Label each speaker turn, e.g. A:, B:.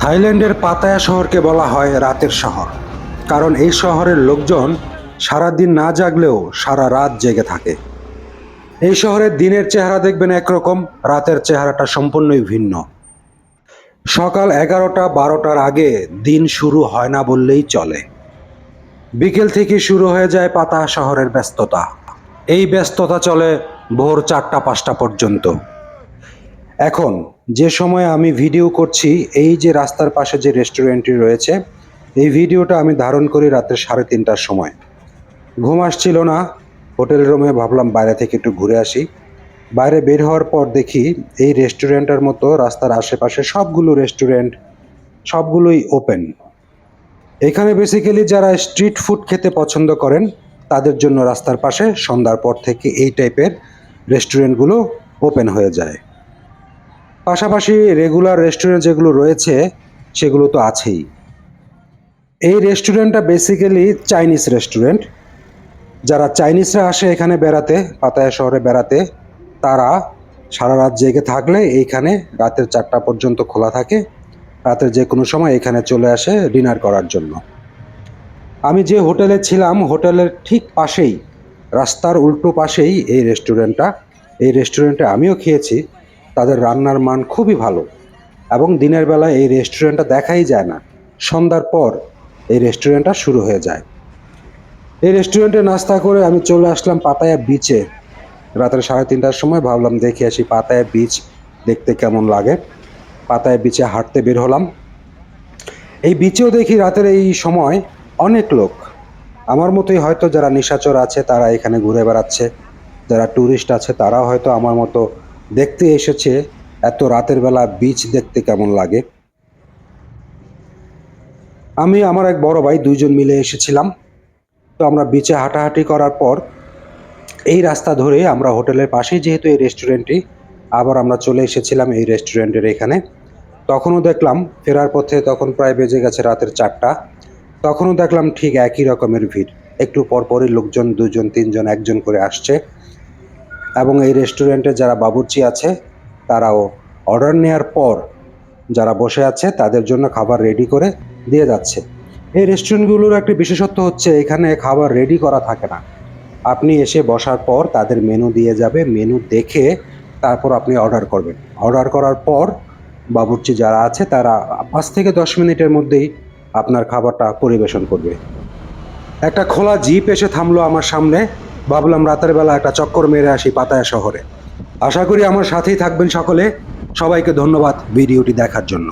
A: থাইল্যান্ডের পাতায়া শহরকে বলা হয় রাতের শহর। কারণ এই শহরের লোকজন সারাদিন না জাগলেও সারা রাত জেগে থাকে। এই শহরের দিনের চেহারা দেখবেন একরকম, রাতের চেহারাটা সম্পূর্ণই ভিন্ন। সকাল এগারোটা, বারোটার আগে দিন শুরু হয় না বললেই চলে। বিকেল থেকে শুরু হয়ে যায় পাতা শহরের ব্যস্ততা। এই ব্যস্ততা চলে ভোর চারটা, পাঁচটা পর্যন্ত। এখন যে সময় আমি ভিডিও করছি, এই যে রাস্তার পাশে যে রেস্টুরেন্টটি রয়েছে, এই ভিডিওটা আমি ধারণ করি রাত্রে সাড়ে তিনটার সময়। ঘুম আসছিল না, হোটেল রুমে ভাবলাম বাইরে থেকে একটু ঘুরে আসি। বাইরে বের হওয়ার পর দেখি এই রেস্টুরেন্টের মতো রাস্তার আশেপাশে সবগুলো রেস্টুরেন্ট, সবগুলোই ওপেন। এখানে বেসিক্যালি যারা স্ট্রিট ফুড খেতে পছন্দ করেন, তাদের জন্য রাস্তার পাশে সন্ধ্যার পর থেকে এই টাইপের রেস্টুরেন্টগুলো ওপেন হয়ে যায়। পাশাপাশি রেগুলার রেস্টুরেন্ট যেগুলো রয়েছে, সেগুলো তো আছেই। এই রেস্টুরেন্টটা বেসিক্যালি চাইনিজ রেস্টুরেন্ট যারা চাইনিজরা আসে এখানে বেড়াতে, পাতায়া শহরে বেড়াতে, তারা সারা রাত জেগে থাকলে এইখানে রাতের চারটা পর্যন্ত খোলা থাকে। রাতের যে কোনো সময় এখানে চলে আসে ডিনার করার জন্য। আমি যে হোটেলে ছিলাম, হোটেলের ঠিক পাশেই, রাস্তার উল্টো পাশেই এই রেস্টুরেন্টটা। এই রেস্টুরেন্টে আমিও খেয়েছি। তাদের রান্নার মান খুবই ভালো এবং দিনের বেলা এই রেস্টুরেন্টটা দেখাই যায় না। সন্ধ্যার পর এই রেস্টুরেন্টটা শুরু হয়ে যায়। এই রেস্টুরেন্টে নাস্তা করে আমি চলে আসলাম পাতায়া বিচে রাতের সাড়ে তিনটার সময় ভাবলাম দেখে আসি পাতায়া বিচ দেখতে কেমন লাগে। পাতায়া বিচে হাঁটতে বের হলাম। এই বিচেও দেখি রাতের এই সময় অনেক লোক। আমার মতোই হয়তো যারা নিশাচর আছে তারা এখানে ঘুরে বেড়াচ্ছে। যারা ট্যুরিস্ট আছে তারাও হয়তো আমার মতো দেখতে এসেছে, এত রাতের বেলা বিচ দেখতে কেমন লাগে? আমি, আমার এক বড় ভাই দুইজন মিলে এসেছিলাম। তো আমরা বিচে হাঁটাহাঁটি করার পর এই রাস্তা ধরে আমরা হোটেলের পাশেই যেহেতু এই রেস্টুরেন্টটি আবার আমরা চলে এসেছিলাম এই রেস্টুরেন্টের এখানে। তখনও দেখলাম ফেরার পথে তখন প্রায় বেজে গেছে রাতের চারটা। তখনও দেখলাম ঠিক একই রকমের ভিড়। একটু পরপরই লোকজন দুজন, তিনজন, একজন করে আসছে। এবং এই রেস্টুরেন্টে যারা বাবুর্চি আছে, তারাও অর্ডার নেওয়ার পর যারা বসে আছে, তাদের জন্য খাবার রেডি করে দিয়ে যাচ্ছে। এই রেস্টুরেন্টগুলোর একটি বিশেষত্ব হচ্ছে, এখানে খাবার রেডি করা থাকে না। আপনি এসে বসার পর তাদের মেনু দিয়ে যাবে মেনু দেখে তারপর আপনি অর্ডার করবেন। অর্ডার করার পর বাবুর্চি যারা আছে, তারা পাঁচ থেকে দশ মিনিটের মধ্যেই আপনার খাবারটা পরিবেশন করবে। একটা খোলা জিপ এসে থামলো আমার সামনে। ভাবলাম রাতের বেলা একটা চক্কর মেরে আসি পাতায়া শহরে। আশা করি আমার সাথেই থাকবেন সকলে। সবাইকে ধন্যবাদ ভিডিওটি দেখার জন্য।